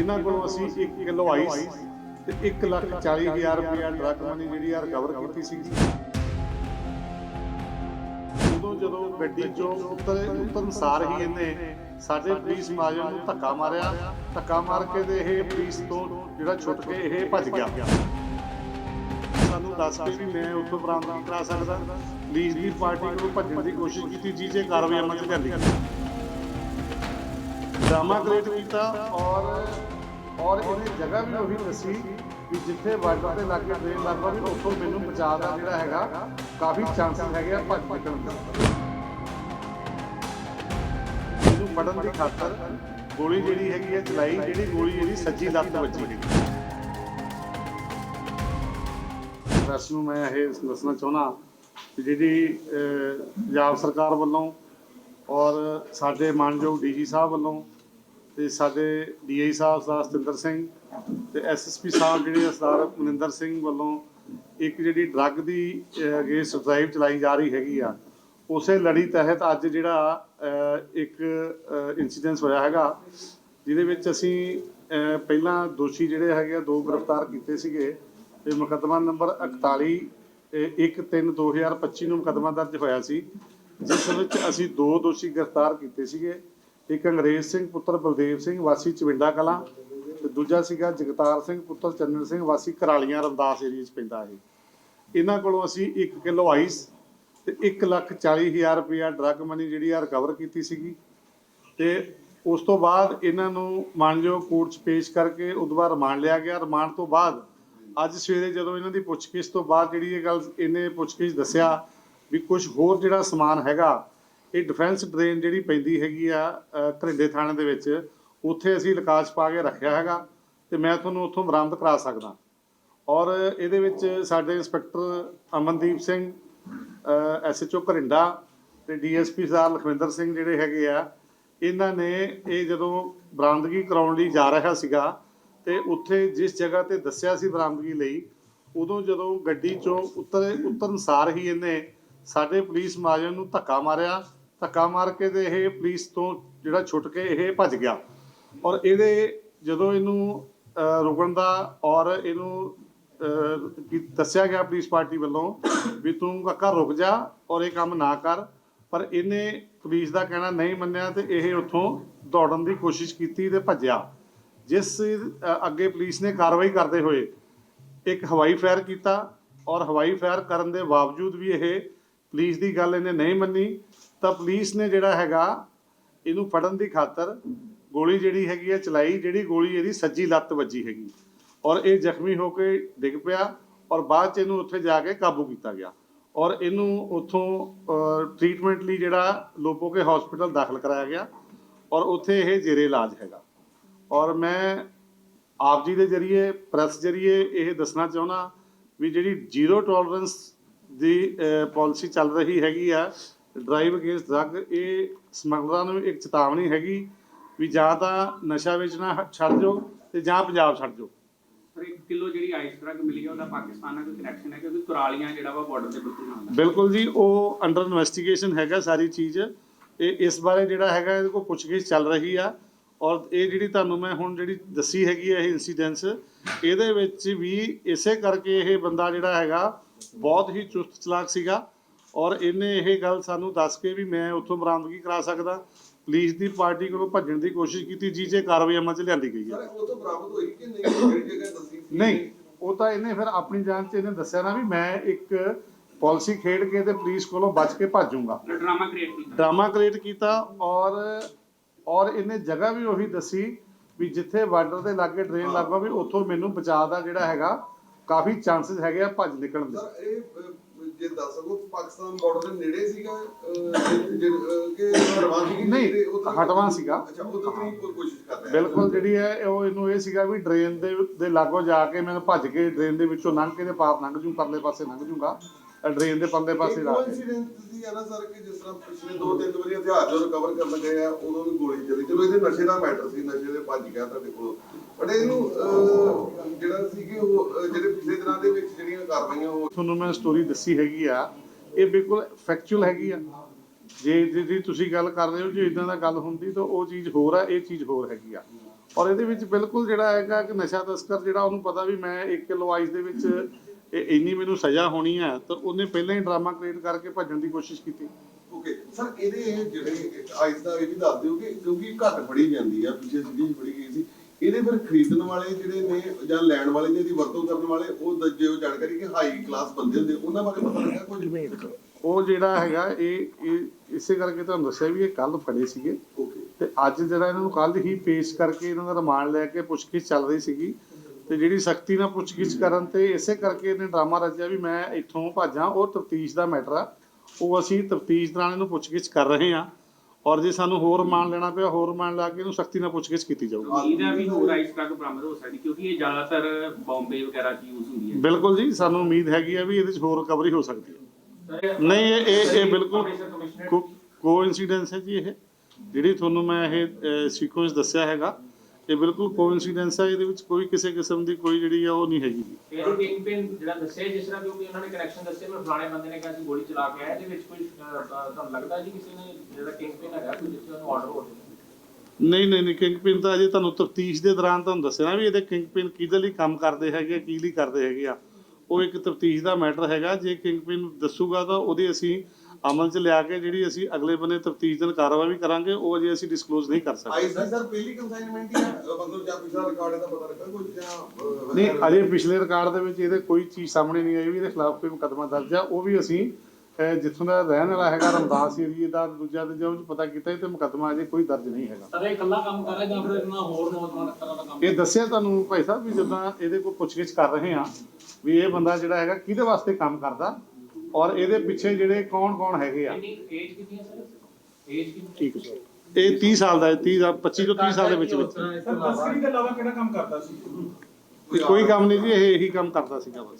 ਇਹਨਾਂ ਕੋਲੋਂ ਅਸੀਂ 1 ਕਿਲੋ ਆਈਸ ਤੇ 1 ਲੱਖ 40 ਹਜ਼ਾਰ ਰੁਪਇਆ ਡਰਗ ਮਨੀ ਜਿਹੜੀ ਆ ਰਿਕਵਰ ਕੀਤੀ ਸੀ। ਉਦੋਂ ਜਦੋਂ ਗੱਡੀ ਚੋਂ ਉਤਰ ਉਤਰਨ ਹੀ ਇਹਨੇ ਸਾਡੇ ਪੁਲਿਸ ਮੁਲਾਜ਼ਮ ਨੂੰ ਧੱਕਾ ਮਾਰਿਆ। ਧੱਕਾ ਮਾਰ ਕੇ ਤੇ ਇਹ ਪੁਲਿਸ ਤੋਂ ਜਿਹੜਾ ਛੁੱਟ ਕੇ ਇਹ ਭੱਜ ਗਿਆ। ਸਾਨੂੰ ਦੱਸ ਕੇ ਵੀ ਮੈਂ ਉੱਥੋਂ ਬਰਾਮਦ ਕਰਾ ਸਕਦਾ। ਪੁਲਿਸ ਦੀ ਪਾਰਟੀ ਨੂੰ ਭੱਜਣ ਦੀ ਕੋਸ਼ਿਸ਼ ਕੀਤੀ। ਜੀ ਜੇ ਕਾਰਵਾਈ ਅਮਲ ਚ ਲਿਆਂਦੀ। ਡਰਾਮਾ ਕ੍ਰੀਏਟ ਕੀਤਾ ਔਰ ਔਰ ਇਹਨੇ ਜਗ੍ਹਾ ਵੀ ਉਹੀ ਦੱਸੀ ਵੀ ਜਿੱਥੇ ਬਾਰਡਰ ਤੇ ਲੱਗੇ ਟ੍ਰੇਨ ਲੱਗਦਾ ਵੀ ਉੱਥੋਂ ਮੈਨੂੰ ਬਚਾਅ ਦਾ ਜਿਹੜਾ ਹੈਗਾ, ਕਾਫੀ ਚਾਂਸਸ ਹੈਗੇ ਆ ਭੱਜ ਨਿਕਲਣ ਦੇ। ਇਹਨੂੰ ਫੜਨ ਦੀ ਖਾਤਰ ਗੋਲੀ ਜਿਹੜੀ ਹੈਗੀ ਹੈ ਚਲਾਈ, ਜਿਹੜੀ ਗੋਲੀ ਇਹਦੀ ਸੱਜੀ ਲੱਤ ਵੱਜੀ। ਹੈਗੀ ਪ੍ਰੈਸ ਨੂੰ ਮੈਂ ਇਹ ਦੱਸਣਾ ਚਾਹੁੰਦਾ ਜਿਹੜੀ ਪੰਜਾਬ ਸਰਕਾਰ ਵੱਲੋਂ ਔਰ ਸਾਡੇ ਮਾਨਯੋਗ ਡੀਜੀ ਸਾਹਿਬ ਵੱਲੋਂ ਤੇ ਸਾਡੇ ਡੀਆਈ ਸਾਹਿਬ ਸਰਦਾਰ ਸਤਿੰਦਰ ਸਿੰਘ ਤੇ ਐਸਐਸਪੀ ਸਾਹਿਬ ਜਿਹੜੇ ਆ ਸਰਦਾਰ ਮਨਿੰਦਰ ਸਿੰਘ ਵੱਲੋਂ ਇੱਕ ਜਿਹੜੀ ਡਰੱਗ ਦੀ ਅਗੇਂਸਟ ਡਰਾਈਵ ਚਲਾਈ ਜਾ ਰਹੀ ਹੈਗੀ ਆ, ਉਸੇ ਲੜੀ ਤਹਿਤ ਅੱਜ ਜਿਹੜਾ ਇੱਕ ਇਨਸੀਡੈਂਸ ਹੋਇਆ ਹੈਗਾ, ਜਿਹਦੇ ਵਿੱਚ ਅਸੀਂ ਪਹਿਲਾਂ ਦੋਸ਼ੀ ਜਿਹੜੇ ਹੈਗੇ ਆ, ਦੋ ਗ੍ਰਿਫਤਾਰ ਕੀਤੇ ਸੀਗੇ, ਤੇ ਮੁਕੱਦਮਾ ਨੰਬਰ 41 1/3/2025 ਨੂੰ ਮੁਕੱਦਮਾ ਦਰਜ ਹੋਇਆ ਸੀ, ਜਿਸ ਵਿੱਚ ਅਸੀਂ ਦੋ ਦੋਸ਼ੀ ਗ੍ਰਿਫਤਾਰ ਕੀਤੇ ਸੀਗੇ ਇੱਕ ਅੰਗਰੇਜ਼ ਸਿੰਘ ਪੁੱਤਰ ਬਲਦੇਵ ਸਿੰਘ, ਵਾਸੀ ਚਵਿੰਡਾ ਕਲਾਂ ਤੇ ਦੂਜਾ ਸੀਗਾ ਜਗਤਾਰ ਸਿੰਘ ਪੁੱਤਰ ਚੰਨਨ ਸਿੰਘ, ਵਾਸੀ ਕਰਾਲੀਆਂ ਰਮਦਾਸ ਏਰੀਆ 'ਚ ਪੈਂਦਾ ਇਹ। ਇਹਨਾਂ ਕੋਲੋਂ ਅਸੀਂ 1 ਕਿਲੋ ਆਈਸ ਤੇ 1 ਲੱਖ 40 ਹਜ਼ਾਰ ਰੁਪਇਆ ਡਰੱਗ ਮਨੀ ਜਿਹੜੀ ਆ ਰਿਕਵਰ ਕੀਤੀ ਸੀਗੀ। ਤੇ ਉਸ ਤੋਂ ਬਾਅਦ ਇਹਨਾਂ ਨੂੰ ਮਾਨਯੋਗ ਕੋਰਟ 'ਚ ਪੇਸ਼ ਕਰਕੇ ਉਦੋਂ ਬਾਅਦ ਰਿਮਾਂਡ ਲਿਆ ਗਿਆ। ਰਿਮਾਂਡ ਤੋਂ ਬਾਅਦ ਅੱਜ ਸਵੇਰੇ ਜਦੋਂ ਇਹਨਾਂ ਦੀ ਪੁੱਛਗਿੱਛ ਤੋਂ ਬਾਅਦ ਜਿਹੜੀ ਇਹ ਗੱਲ ਇਹਨੇ ਪੁੱਛਗਿੱਛ ਦੱਸਿਆ ਵੀ ਕੁਝ ਹੋਰ ਜਿਹੜਾ ਸਮਾਨ ਹੈਗਾ ਇਹ ਡਿਫੈਂਸ ਡਰੇਨ ਜਿਹੜੀ ਪੈਂਦੀ ਹੈਗੀ ਆ ਘਰਿੰਡੇ ਥਾਣੇ ਦੇ ਵਿੱਚ, ਉੱਥੇ ਅਸੀਂ ਲਕਾਸ਼ ਪਾ ਕੇ ਰੱਖਿਆ ਹੈਗਾ ਤੇ ਮੈਂ ਤੁਹਾਨੂੰ ਉੱਥੋਂ ਬਰਾਮਦ ਕਰਾ ਸਕਦਾ। ਔਰ ਇਹਦੇ ਵਿੱਚ ਸਾਡੇ ਇੰਸਪੈਕਟਰ ਅਮਨਦੀਪ ਸਿੰਘ ਐਸਐਚਓ ਘਰਿੰਡਾ ਤੇ ਡੀਐਸਪੀ ਸਾਹਿਬ ਲਖਵਿੰਦਰ ਸਿੰਘ ਜਿਹੜੇ ਹੈਗੇ ਆ, ਇਹਨਾਂ ਨੇ ਇਹ ਜਦੋਂ ਬਰਾਮਦਗੀ ਕਰਾਉਣ ਲਈ ਜਾ ਰਿਹਾ ਸੀਗਾ ਤੇ ਉੱਥੇ ਜਿਸ ਜਗ੍ਹਾ ਤੇ ਦੱਸਿਆ ਸੀ ਬਰਾਮਦਗੀ ਲਈ, ਉਦੋਂ ਜਦੋਂ ਗੱਡੀ ਚੋਂ ਉਤਰ ਉਤਰਨ ਸਾਰ ਹੀ ਇਹਨੇ ਸਾਡੇ ਪੁਲਿਸ ਮੁਲਾਜ਼ਮ ਨੂੰ ਧੱਕਾ ਮਾਰਿਆ ਧੱਕਾ ਮਾਰ ਕੇ ਤੇ ਇਹ ਪੁਲਿਸ ਤੋਂ ਜਿਹੜਾ ਛੁੱਟ ਕੇ ਇਹ ਭੱਜ ਗਿਆ। ਔਰ ਇਹਦੇ ਜਦੋਂ ਇਹਨੂੰ ਰੁਕਣ ਦਾ ਔਰ ਇਹਨੂੰ ਦੱਸਿਆ ਗਿਆ ਪੁਲਿਸ ਪਾਰਟੀ ਵੱਲੋਂ ਵੀ ਤੂੰ ਕਾਕਾ ਰੁਕ ਜਾ ਔਰ ਇਹ ਕੰਮ ਨਾ ਕਰ। ਪਰ ਇਹਨੇ ਪੁਲਿਸ ਦਾ ਕਹਿਣਾ ਨਹੀਂ ਮੰਨਿਆ ਤੇ ਇਹ ਉੱਥੋਂ ਦੌੜਨ ਦੀ ਕੋਸ਼ਿਸ਼ ਕੀਤੀ ਤੇ ਭੱਜਿਆ। ਜਿਸ ਅੱਗੇ ਪੁਲਿਸ ਨੇ ਕਾਰਵਾਈ ਕਰਦੇ ਹੋਏ ਇੱਕ ਹਵਾਈ ਫਾਇਰ ਕੀਤਾ ਔਰ ਹਵਾਈ ਫਾਇਰ ਕਰਨ ਦੇ ਬਾਵਜੂਦ ਵੀ ਇਹ ਪੁਲਿਸ ਦੀ ਗੱਲ ਇਹਨੇ ਨਹੀਂ ਮੰਨੀ, ਤਾਂ ਪੁਲਿਸ ਨੇ ਜਿਹੜਾ ਹੈਗਾ, ਇਹਨੂੰ ਫੜਨ ਦੀ ਖਾਤਰ ਗੋਲੀ ਜਿਹੜੀ ਹੈਗੀ ਹੈ ਚਲਾਈ, ਜਿਹੜੀ ਗੋਲੀ ਇਹਦੀ ਸੱਜੀ ਲੱਤ ਵੱਜੀ ਹੈਗੀ। ਔਰ ਇਹ ਜ਼ਖਮੀ ਹੋ ਕੇ ਡਿੱਗ ਪਿਆ ਔਰ ਬਾਅਦ ਚ ਇਹਨੂੰ ਉੱਥੇ ਜਾ ਕੇ ਕਾਬੂ ਕੀਤਾ ਗਿਆ। ਔਰ ਇਹਨੂੰ ਉੱਥੋਂ ਟ੍ਰੀਟਮੈਂਟ ਲਈ ਜਿਹੜਾ ਲੋਪੋਕੇ ਹਸਪੀਟਲ ਦਾਖਲ ਕਰਾਇਆ ਗਿਆ ਔਰ ਉੱਥੇ ਇਹ ਜੇਰੇ ਇਲਾਜ ਹੈਗਾ। ਔਰ ਮੈਂ ਆਪ ਜੀ ਦੇ ਜਰੀਏ ਪ੍ਰੈਸ ਜਰੀਏ ਇਹ ਦੱਸਣਾ ਚਾਹੁੰਦਾ ਵੀ ਜਿਹੜੀ ਜ਼ੀਰੋ ਟੋਲਰੈਂਸ ਦੀ ਪਾਲਿਸੀ ਚੱਲ ਰਹੀ ਹੈਗੀ ਆ। ਡਰਾਈਵ ਅਗੇਂਸਟ ਡਰੱਗ ਇਹ ਸਮਗਲਰਾਂ ਨੂੰ ਇੱਕ ਚੇਤਾਵਨੀ ਹੈਗੀ ਵੀ ਜਾਂ ਤਾਂ ਨਸ਼ਾ ਵੇਚਣਾ ਛੱਡ ਦਿਓ ਤੇ ਜਾਂ ਪੰਜਾਬ ਛੱਡ ਦਿਓ ਪਰ 1 ਕਿਲੋ ਜਿਹੜੀ ਆਈਸ ਡਰੱਗ ਮਿਲੀ ਹੈ ਉਹਦਾ ਪਾਕਿਸਤਾਨ ਨਾਲ ਕੋਈ ਕਨੈਕਸ਼ਨ ਹੈ ਕਿਉਂਕਿ ਕੁਰਾਲੀਆਂ ਜਿਹੜਾ ਵਾ ਬਾਰਡਰ ਦੇ ਬਿਲਕੁਲ ਨਾਲ ਬਿਲਕੁਲ ਜੀ ਉਹ ਅੰਡਰ ਇਨਵੈਸਟੀਗੇਸ਼ਨ ਹੈਗਾ ਸਾਰੀ ਚੀਜ਼। ਇਹ ਇਸ ਬਾਰੇ ਜਿਹੜਾ ਹੈਗਾ ਇਹਦੇ ਕੋਲ ਪੁੱਛਗਿੱਛ ਚੱਲ ਰਹੀ ਆ। ਔਰ ਇਹ ਜਿਹੜੀ ਤੁਹਾਨੂੰ ਮੈਂ ਹੁਣ ਜਿਹੜੀ ਦੱਸੀ ਹੈਗੀ ਹੈ ਇਹ ਇਨਸੀਡੈਂਸ ਇਹਦੇ ਵਿੱਚ ਵੀ ਇਸੇ ਕਰਕੇ ਇਹ ਬੰਦਾ ਜਿਹੜਾ ਹੈਗਾ ਬਹੁਤ ਹੀ ਚੁਸਤ ਚਲਾਕ ਸੀਗਾ ਔਰ ਇਹਨੇ ਇਹ ਗੱਲ ਸਾਨੂੰ ਦੱਸ ਕੇ ਵੀ ਮੈਂ ਉੱਥੋਂ ਬਰਾਮਦਗੀ ਕਰਾ ਸਕਦਾ ਪੁਲਿਸ ਦੀ ਪਾਰਟੀ ਕੋਲੋਂ ਭੱਜਣ ਦੀ ਕੋਸ਼ਿਸ਼ ਕੀਤੀ ਜੀ ਜੇ ਕਾਰਵਾਈ ਅਮਲ 'ਚ ਲਿਆਂਦੀ ਗਈ ਹੈ। ਸਰ ਉਹ ਤੋਂ ਬਰਾਮਦ ਹੋਈ ਕਿ ਨਹੀਂ? ਜਿਹੜੀ ਜਗ੍ਹਾ ਦੱਸੀ ਸੀ ਨਹੀਂ ਉਹ ਤਾਂ ਇਹਨੇ ਫਿਰ ਆਪਣੀ ਜਾਨ 'ਚ ਇਹਨੇ ਦੱਸਿਆ ਨਾ ਵੀ ਮੈਂ ਇੱਕ ਪਾਲਿਸੀ ਖੇਡ ਕੇ ਤੇ ਪੁਲਿਸ ਕੋਲੋਂ ਬਚ ਕੇ ਭੱਜੂਗਾ। ਡਰਾਮਾ ਕ੍ਰੀਏਟ ਕੀਤਾ। ਡਰਾਮਾ ਕ੍ਰੀਏਟ ਕੀਤਾ ਔਰ ਔਰ ਇਹਨੇ ਜਗ੍ਹਾ ਵੀ ਉਹੀ ਦੱਸੀ ਵੀ ਜਿੱਥੇ ਬਾਰਡਰ ਦੇ ਲਾਗੇ ਟ੍ਰੇਨ ਲੱਗਦਾ ਵੀ ਉੱਥੋਂ ਮੈਨੂੰ ਬਚਾਅ ਦਾ ਜਿਹੜਾ ਹੈਗਾ ਕਾਫੀ ਚਾਂਸਸ ਹੈਗੇ ਆ ਭੱਜ ਨਿਕਲਣ ਦੇ। ਸਰ ਇਹ ਅਹ, ਜੇ ਦੱਸ ਸਕੋ ਪਾਕਿਸਤਾਨ ਬਾਰਡਰ ਦੇ ਨੇੜੇ ਸੀਗਾ ਅਹ, ਜੇ- ਅਹ, ਕਿ ਹਟਵਾ ਸੀ ਨਹੀਂ, ਹਟਵਾ ਸੀਗਾ। ਅੱਛਾ ਉਧਰ ਤੋਂ ਕੋਈ ਕੋਸ਼ਿਸ਼ ਕਰ ਰਿਹਾ। ਬਿਲਕੁਲ ਜਿਹੜੀ ਹੈ ਉਹ ਇਹਨੂੰ ਇਹ ਸੀਗਾ ਵੀ ਟ੍ਰੇਨ ਦੇ ਦੇ ਲਾਗੋਂ ਜਾ ਕੇ ਮੈਂ ਭੱਜ ਕੇ ਟ੍ਰੇਨ ਦੇ ਵਿੱਚੋਂ ਲੰਘ ਕੇ ਤੇ ਪਾਰ ਲੰਘ ਜੂ ਪਰਲੇ ਪਾਸੇ ਲੰਘ ਜੂਗਾ। ਟ੍ਰੇਨ ਦੇ ਪਰਲੇ ਪਾਸੇ ਲਾ ਕੇ। ਇਨਸੀਡੈਂਟ ਸੀ ਹੈ ਨਾ ਸਰ ਕਿ ਜਿਸ ਤਰ੍ਹਾਂ ਪਿਛਲੇ ਦੋ ਤਿੰਨ ਵਾਰੀ ਹਥਿਆਰ ਜੋ ਰਿਕਵਰ ਕਰਨ ਗਏ ਆ ਉਦੋਂ ਵੀ ਗੋਲੀ ਚੱਲੀ। ਚਲੋ ਇਹਦੇ ਨਸ਼ੇ ਦਾ ਮੈਟਰ ਸੀ ਨਸ਼ੇ ਦੇ ਭੱਜ ਗਿਆ ਤੁਹਾਡੇ ਕੋਲ। ਬਟ ਇਹਨੂੰ ਅਹ, ਜਿਹੜਾ ਸੀ ਕਿ ਉਹ ਅਹ, ਜਿਹੜੇ ਪਿਛਲੇ ਦਿਨਾਂ ਦੇ ਵਿੱਚ ਜਿਹੜੀਆਂ ਕਾਰਵਾਈਆਂ ਉਹ ਤੁਹਾਨੂੰ ਮੈਂ ਸਟੋਰੀ ਦੱਸੀ ਹੈਗੀ ਆ। ਇਹ ਬਿਲਕੁਲ ਫੈਕਚੁਅਲ ਹੈਗੀ ਆ। ਜੇ ਜਿਹੜੀ ਤੁਸੀਂ ਗੱਲ ਕਰ ਰਹੇ ਹੋ ਜੇ ਇਦਾਂ ਦਾ ਗੱਲ ਹੁੰਦੀ ਤਾਂ ਉਹ ਚੀਜ਼ ਹੋਰ ਆ ਇਹ ਚੀਜ਼ ਹੋਰ ਹੈਗੀ ਆ। ਔਰ ਇਹਦੇ ਵਿੱਚ ਬਿਲਕੁਲ ਜਿਹੜਾ ਹੈਗਾ ਕਿ ਨਸ਼ਾ ਤਸਕਰ ਜਿਹੜਾ ਉਹਨੂੰ ਪਤਾ ਵੀ ਮੈਂ 1 ਕਿਲੋ ਆਈਸ ਦੇ ਵਿੱਚ ਇਹ ਇੰਨੀ ਮੈਨੂੰ ਸਜ਼ਾ ਹੋਣੀ ਹੈ ਤਾਂ ਉਹਨੇ ਪਹਿਲਾਂ ਹੀ ਡਰਾਮਾ ਕ੍ਰੀਏਟ ਕਰਕੇ ਭੱਜਣ ਦੀ ਕੋਸ਼ਿਸ਼ ਕੀਤੀ। ਓਕੇ ਸਰ ਇਹਦੇ ਜਿਹੜੇ ਆਈਸ ਦਾ ਇਹ ਵੀ ਦੱਸ ਦਿਓ ਕਿ ਕਿਉਂਕਿ ਘੱਟ ਫੜੀ ਜਾਂਦੀ ਆ ਪਿਛੇ ਸਿੱਧੀ ਫੜੀ ਗਈ ਸੀ। ਇਹਦੇ ਫਿਰ ਖਰੀਦਣ ਵਾਲੇ ਜਿਹੜੇ ਨੇ ਜਾਂ ਲੈਣ ਵਾਲੇ ਤੇ ਇਹਦੀ ਵਰਤੋਂ ਕਰਨ ਵਾਲੇ ਉਹ ਦ- ਜੋ ਜਾਣਕਾਰੀ ਕਿ ਹਾਈ ਕਲਾਸ ਬੰਦੇ ਹੁੰਦੇ ਉਹਨਾਂ ਬਾਰੇ ਪਤਾ ਲੱਗਾ ਕੁਝ? ਉਹ ਜਿਹੜਾ ਹੈਗਾ ਇਹ ਇਹ ਇਸੇ ਕਰਕੇ ਤੁਹਾਨੂੰ ਦੱਸਿਆ ਵੀ ਇਹ ਕੱਲ ਫੜੇ ਸੀਗੇ। ਤੇ ਅੱਜ ਜਿਹੜਾ ਇਹਨਾਂ ਨੂੰ ਕੱਲ ਹੀ ਪੇਸ਼ ਕਰਕੇ ਇਹਨਾਂ ਦਾ ਰਿਮਾਂਡ ਲੈ ਕੇ ਪੁੱਛਗਿੱਛ ਚੱਲ ਰਹੀ ਸੀਗੀ। ਤੇ ਜਿਹੜੀ ਸਖਤੀ ਨਾਲ ਪੁੱਛਗਿੱਛ ਕਰਨ ਤੇ ਇਸੇ ਕਰਕੇ ਇਹਨੇ ਡਰਾਮਾ ਰਚਿਆ ਵੀ ਮੈਂ ਇੱਥੋਂ ਭਾਜਾਂ ਉਹ ਤਫਤੀਸ਼ ਦਾ ਮੈਟਰ ਆ। ਉਹ ਅਸੀਂ ਤਫਤੀਸ਼ ਦੌਰਾਨ ਇਹਨੂੰ ਪੁੱਛਗਿੱਛ ਕਰ ਰਹੇ ਹਾਂ। ਔਰ ਜੇ ਸਾਨੂੰ ਹੋਰ ਰਿਮਾਂਡ ਲੈਣਾ ਪਿਆ ਹੋਰ ਰਿਮਾਂਡ ਲਾ ਕੇ ਇਹਨੂੰ ਸਖਤੀ ਨਾਲ ਪੁੱਛਗਿੱਛ ਕੀਤੀ ਜਾਊਗੀ। ਹੈ ਵੀ ਹੋਰ ਆਈਸ ਟਰੱਕ ਬਰਾਮਦ ਹੋ ਸਕਦੀ ਕਿਉਂਕਿ ਇਹ ਜ਼ਿਆਦਾਤਰ ਬੰਬੇ ਵਗੈਰਾ 'ਚ ਯੂਜ਼ ਹੁੰਦੀ ਹੈ। ਬਿਲਕੁਲ ਜੀ ਸਾਨੂੰ ਉਮੀਦ ਹੈਗੀ ਆ ਵੀ ਇਹਦੇ 'ਚ ਹੋਰ ਰਿਕਵਰੀ ਹੋ ਸਕਦੀ ਹੈ। ਨਹੀਂ ਇਹ ਇਹ ਇਹ ਬਿਲਕੁਲ ਕੋਇਨਸੀਡੈਂਸ ਹੈ ਜੀ ਇਹ। ਜਿਹੜੀ ਤੁਹਾਨੂੰ ਮੈਂ ਇਹ ਸੀਕੁਐਂਸ ਦੱਸਿਆ ਹੈਗਾ ਇਹ ਬਿਲਕੁਲ ਕੋਇਨਸੀਡੈਂਸ ਹੈ ਇਹਦੇ ਵਿੱਚ ਕੋਈ ਕਿਸੇ ਕਿਸਮ ਦੀ ਕੋਈ ਜਿਹੜੀ ਆ ਉਹ ਨਹੀਂ ਹੈਗੀ। ਇਹਦੇ ਕਿੰਗ ਪਿਨ ਜਿਹੜਾ ਦੱਸਿਆ ਜਿਸ ਤਰ੍ਹਾਂ ਕਿਉਂਕਿ ਉਹਨਾਂ ਨੇ ਕਨੈਕਸ਼ਨ ਦੱਸੇ ਮੈਂ ਫਲਾਣੇ ਬੰਦੇ ਨੇ ਕਿਹਾ ਸੀ ਗੋਲੀ ਚਲਾ ਕੇ ਆਇਆ ਇਹਦੇ ਵਿੱਚ ਕੋਈ ਅਹ, ਅਹ, ਤੁਹਾਨੂੰ ਲੱਗਦਾ ਜੀ ਕਿਸੇ ਨੇ ਜਿਹੜਾ ਕਿੰਗ ਪਿਨ ਹੈਗਾ ਕੋਈ ਜਿੱਥੇ ਉਹਨੂੰ ਆਰਡਰ ਹੋ ਜਾਵੇ? ਨਹੀਂ ਨਹੀਂ ਨਹੀਂ ਕਿੰਗ ਪਿਨ ਤਾਂ ਅਜੇ ਤੁਹਾਨੂੰ ਤਫਤੀਸ਼ ਦੇ ਦੌਰਾਨ ਤੁਹਾਨੂੰ ਦੱਸਿਆ ਨਾ ਵੀ ਇਹਦੇ ਕਿੰਗ ਪਿਨ ਕਿਹਦੇ ਲਈ ਕੰਮ ਕਰਦੇ ਹੈਗੇ ਕੀ ਲਈ ਕਰਦੇ ਹੈਗੇ ਆ। ਉਹ ਇੱਕ ਤਫਤੀਸ਼ ਦਾ ਮੈਟਰ ਹੈਗਾ ਜੇ ਕਿੰਗ ਪਿਨ ਦੱਸੂਗਾ ਤਾਂ ਉਹਦੇ ਅਸੀਂ ਅਮਲ ਚ ਲਿਆ ਕੇ ਜਿਹੜੀ ਅਸੀਂ ਅਗਲੇ ਬੰਨੇ ਤਫਤੀਸ਼ ਦੇ ਕਾਰਵਾਈ ਵੀ ਕਰਾਂਗੇ ਉਹ ਅਜੇ ਅਸੀਂ ਡਿਸਕਲੋਜ਼ ਨਹੀਂ ਕਰ ਸਕਦੇ। ਦੀ ਸਰ ਪਹਿਲੀ ਕੰਸਾਈਨਮੈਂਟ ਹੀ ਅ, ਮਤਲਬ ਜਾਂ ਪਿਛਲਾ ਰਿਕਾਰਡ ਇਹਦਾ ਪਤਾ ਲੱਗਾ ਕੋਈ ਜਾਂ ਨਹੀਂ ਅਜੇ ਪਿਛਲੇ ਰਿਕਾਰਡ ਦੇ ਵਿੱਚ ਇਹਦੇ ਕੋਈ ਚੀਜ਼ ਸਾਹਮਣੇ ਨਹੀਂ ਆਈ ਵੀ ਇਹਦੇ ਖਿਲਾਫ ਕੋਈ ਮੁਕੱਦਮਾ ਦਰਜ ਆ। ਉਹ ਵੀ ਅਸੀਂ ਜਿੱਥੋਂ ਦਾ ਰਹਿਣ ਵਾਲਾ ਹੈਗਾ ਰਮਦਾਸ ਏਰੀਏ ਦਾ ਦੂਜਾ ਤੇ ਜੋ ਪਤਾ ਕੀਤਾ ਤੇ ਮੁਕੱਦਮਾ ਅਜੇ ਕੋਈ ਦਰਜ ਨਹੀਂ ਹੈਗਾ। ਸਰ ਇਹ ਇਕੱਲਾ ਕੰਮ ਕਰ ਰਿਹਾ ਜਾਂ ਫਿਰ ਇਹਨਾਂ ਹੋਰ ਨੌਜਵਾਨ ਦਾ ਕੰਮ? ਇਹ ਦੱਸਿਆ ਤੁਹਾਨੂੰ ਭਾਈ ਸਾਹਿਬ ਵੀ ਜਦੋਂ ਇਹਦੇ ਕੋਲ ਪੁੱਛਗਿੱਛ ਕਰ ਰਹੇ ਆ ਵੀ ਇਹ ਬੰਦਾ ਜਿਹੜਾ ਹੈਗਾ ਕਿਹਦੇ ਵਾਸਤੇ ਕੰਮ ਕਰਦਾ? ਔਰ ਇਹਦੇ ਪਿੱਛੇ ਜਿਹੜੇ ਕੌਣ ਕੌਣ ਹੈਗੇ ਆ? ਇੰਨੀ ਏਜ ਕਿੰਨੀ ਹੈ ਸਰ? ਏਜ ਕਿੰਨੀ ਠੀਕ ਹੈ ਇਹ 30 ਸਾਲ ਦਾ ਹੈ 30 ਦਾ 25 ਤੋਂ 30 ਸਾਲ ਦੇ ਵਿੱਚ ਵਿੱਚ। ਸਰ ਤਸਕਰੀ ਦੇ ਇਲਾਵਾ ਕਿਹੜਾ ਕੰਮ ਕਰਦਾ ਸੀ? ਕੋਈ ਕੰਮ ਨਹੀਂ ਜੀ ਇਹ ਇਹੀ ਕੰਮ ਕਰਦਾ ਸੀਗਾ ਬਸ।